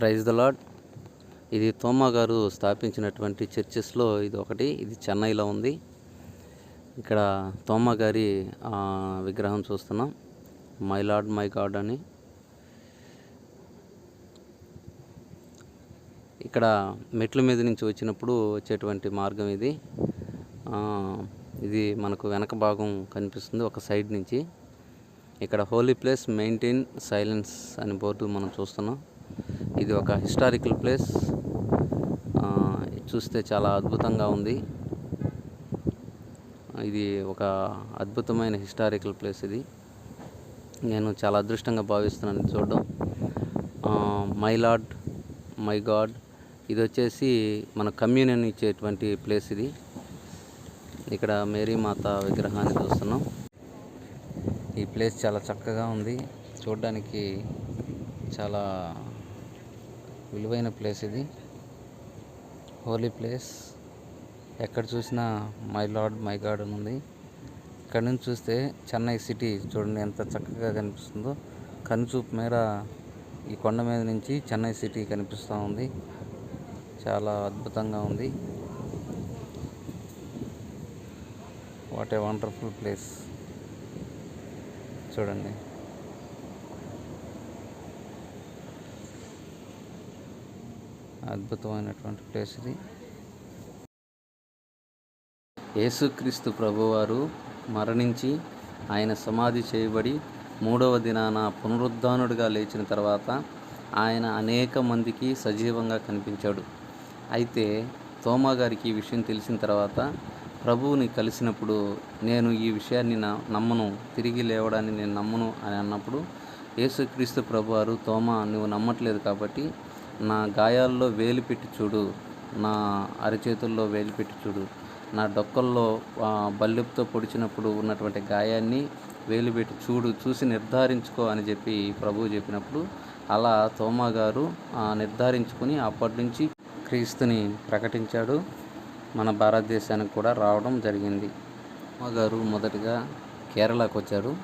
Praise the lord ఇది తోమా గారు స్థాపించినటువంటి చర్చెస్లో ఇది ఒకటి ఇది చెన్నైలో ఉంది. ఇక్కడ తోమా గారి విగ్రహం చూస్తున్నాం. మై లార్డ్ మై గాడ్ అని. ఇక్కడ మెట్ల మీద నుంచి వచ్చినప్పుడు వచ్చేటువంటి మార్గం ఇది. ఇది మనకు వెనక భాగం కనిపిస్తుంది ఒక సైడ్ నుంచి. ఇక్కడ హోలీ ప్లేస్ మెయింటైన్ సైలెన్స్ అని బోర్డు మనం చూస్తున్నాం. ఇది ఒక హిస్టారికల్ ప్లేస్. చూస్తే చాలా అద్భుతంగా ఉంది. ఇది ఒక అద్భుతమైన హిస్టారికల్ ప్లేస్ ఇది. నేను చాలా అదృష్టంగా భావిస్తున్నాను. చూడడం. My lord my God. ఇది వచ్చేసి మన కమ్యూనియన్ ఇచ్చేటువంటి ప్లేస్ ఇది. ఇక్కడ మేరీ మాత విగ్రహాన్ని చూస్తున్నాం. ఈ ప్లేస్ చాలా చక్కగా ఉంది. చూడడానికి చాలా విలువైన ప్లేస్ ఇది. Holy place. ఎక్కడ చూసినా మై లార్డ్ మై గాడ్ అని ఉంది. ఇక్కడ నుంచి చూస్తే చెన్నై సిటీ చూడండి ఎంత చక్కగా కనిపిస్తుందో. కనుచూపు మేర ఈ కొండ మీద నుంచి చెన్నై సిటీ కనిపిస్తూ ఉంది. చాలా అద్భుతంగా ఉంది. What a wonderful place. చూడండి. అద్భుతమైనటువంటి ప్లేస్ ఇది. యేసుక్రీస్తు ప్రభువారు మరణించి ఆయన సమాధి చేయబడి మూడవ దినాన పునరుద్ధానుడిగా లేచిన తర్వాత ఆయన అనేక మందికి సజీవంగా కనిపించాడు. అయితే తోమా గారికి ఈ విషయం తెలిసిన తర్వాత ప్రభువుని కలిసినప్పుడు నేను ఈ విషయాన్ని నా నమ్మను తిరిగి లేవడాన్ని నేను నమ్మను అని అన్నప్పుడు యేసుక్రీస్తు ప్రభువారు తోమా నువ్వు నమ్మట్లేదు కాబట్టి నా గాయాల్లో వేలు పెట్టి చూడు. నా అరచేతుల్లో వేలు పెట్టి చూడు. నా డొక్కల్లో బల్లెపుతో పొడిచినప్పుడు ఉన్నటువంటి గాయాన్ని వేలు పెట్టి చూడు చూసి నిర్ధారించుకో అని చెప్పి ప్రభువు చెప్పినప్పుడు అలా తోమా గారు నిర్ధారించుకుని అప్పటి నుంచి క్రీస్తుని ప్రకటించాడు. మన భారతదేశానికి కూడా రావడం జరిగింది. తోమా గారు మొదటగా కేరళకు వచ్చారు.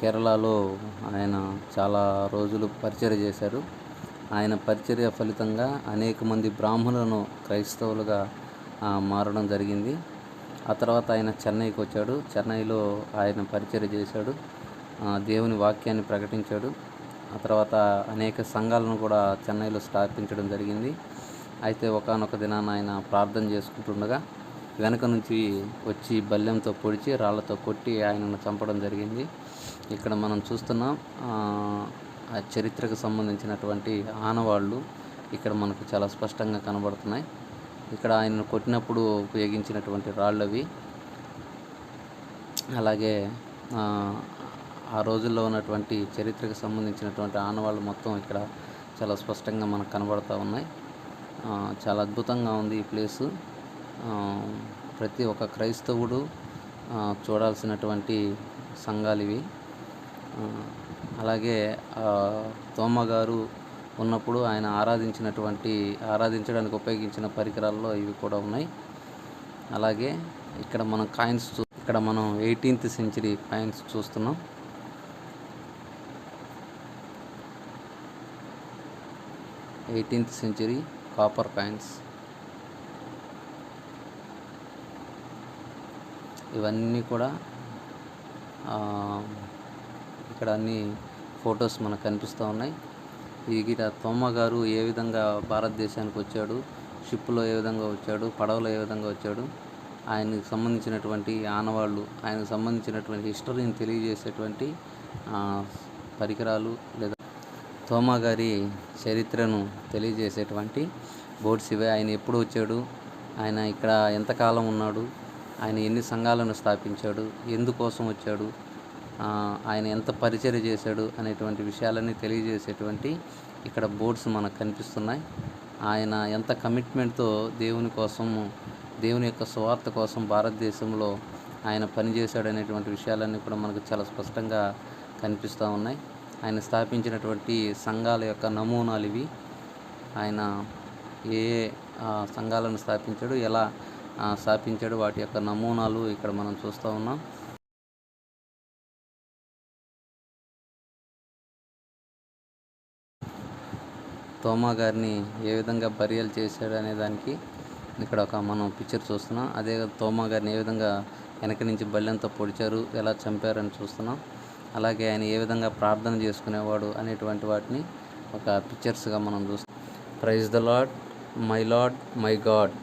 కేరళలో ఆయన చాలా రోజులు పరిచయం చేశారు. ఆయన పరిచర్య ఫలితంగా అనేక మంది బ్రాహ్మణులను క్రైస్తవులుగా మారడం జరిగింది. ఆ తర్వాత ఆయన చెన్నైకి వచ్చాడు. చెన్నైలో ఆయన పరిచర్య చేశాడు. దేవుని వాక్యాన్ని ప్రకటించాడు. ఆ తర్వాత అనేక సంఘాలను కూడా చెన్నైలో స్థాపించడం జరిగింది. అయితే ఒకానొక దినాన ఆయన ప్రార్థన చేసుకుంటుండగా వెనక నుంచి వచ్చి బల్లెంతో పొడిచి రాళ్ళతో కొట్టి ఆయనను చంపడం జరిగింది. ఇక్కడ మనం చూస్తున్నాం ఆ, చరిత్రకు సంబంధించినటువంటి ఆనవాళ్ళు ఇక్కడ మనకు చాలా స్పష్టంగా కనబడుతున్నాయి. ఇక్కడ ఆయనను కొట్టినప్పుడు ఉపయోగించినటువంటి రాళ్ళు అవి అలాగే ఆ, రోజుల్లో ఉన్నటువంటి చరిత్రకు సంబంధించినటువంటి ఆనవాళ్ళు మొత్తం ఇక్కడ చాలా స్పష్టంగా మనకు కనబడుతూ ఉన్నాయి. చాలా అద్భుతంగా ఉంది ఈ ప్లేసు. ప్రతి ఒక్క క్రైస్తవుడు చూడాల్సినటువంటి సంఘాలు ఇవి అలాగే తోమ్మగారు తోమ గారు ఉన్నప్పుడు ఆయన ఆరాధించినటువంటి ఆరాధించడానికి ఉపయోగించిన పరికరాల్లో ఇవి కూడా ఉన్నాయి. అలాగే ఇక్కడ మనం కాయిన్స్ చూ ఇక్కడ మనం ఎయిటీన్త్ సెంచరీ కాయిన్స్ చూస్తున్నాం. Eighteenth century copper coins. ఇవన్నీ కూడా ఇక్కడ అన్ని ఫొటోస్ మనకు కనిపిస్తూ ఉన్నాయి. ఈ గిట గారు ఏ విధంగా భారతదేశానికి వచ్చాడు షిప్లో ఏ విధంగా వచ్చాడు పడవలో ఏ విధంగా వచ్చాడు ఆయనకు సంబంధించినటువంటి ఆనవాళ్ళు ఆయనకు సంబంధించినటువంటి హిస్టరీని తెలియజేసేటువంటి పరికరాలు లేదా తోమా గారి చరిత్రను తెలియజేసేటువంటి బోర్డ్స్ ఇవే ఆయన ఎప్పుడు వచ్చాడు ఆయన ఇక్కడ ఎంతకాలం ఉన్నాడు ఆయన ఎన్ని సంఘాలను స్థాపించాడు ఎందుకోసం వచ్చాడు ఆయన ఎంత పరిచర్య చేశాడు అనేటువంటి విషయాలన్నీ తెలియజేసేటువంటి ఇక్కడ బోర్డ్స్ మనకు కనిపిస్తున్నాయి. ఆయన ఎంత కమిట్మెంట్తో దేవుని కోసం దేవుని యొక్క స్వార్థ కోసం భారతదేశంలో ఆయన పనిచేశాడు అనేటువంటి విషయాలన్నీ కూడా మనకు చాలా స్పష్టంగా కనిపిస్తూ ఉన్నాయి. ఆయన స్థాపించినటువంటి సంఘాల యొక్క నమూనాలు ఇవి. ఆయన ఏ సంఘాలను స్థాపించాడు ఎలా స్థాపించాడు వాటి యొక్క నమూనాలు ఇక్కడ మనం చూస్తూ ఉన్నాం. తోమా గారిని ఏ విధంగా బరియల్ చేశాడు అనే దానికి ఇక్కడ ఒక మనం పిక్చర్ చూస్తున్నాం. అదే తోమా గారిని ఏ విధంగా వెనక నుంచి బల్లెంతో పొడిచారు ఎలా చంపారని చూస్తున్నాం. అలాగే ఆయన ఏ విధంగా ప్రార్థన చేసుకునేవాడు అనేటువంటి వాటిని ఒక పిక్చర్స్గా మనం చూస్తాం. Praise the lord my lord my God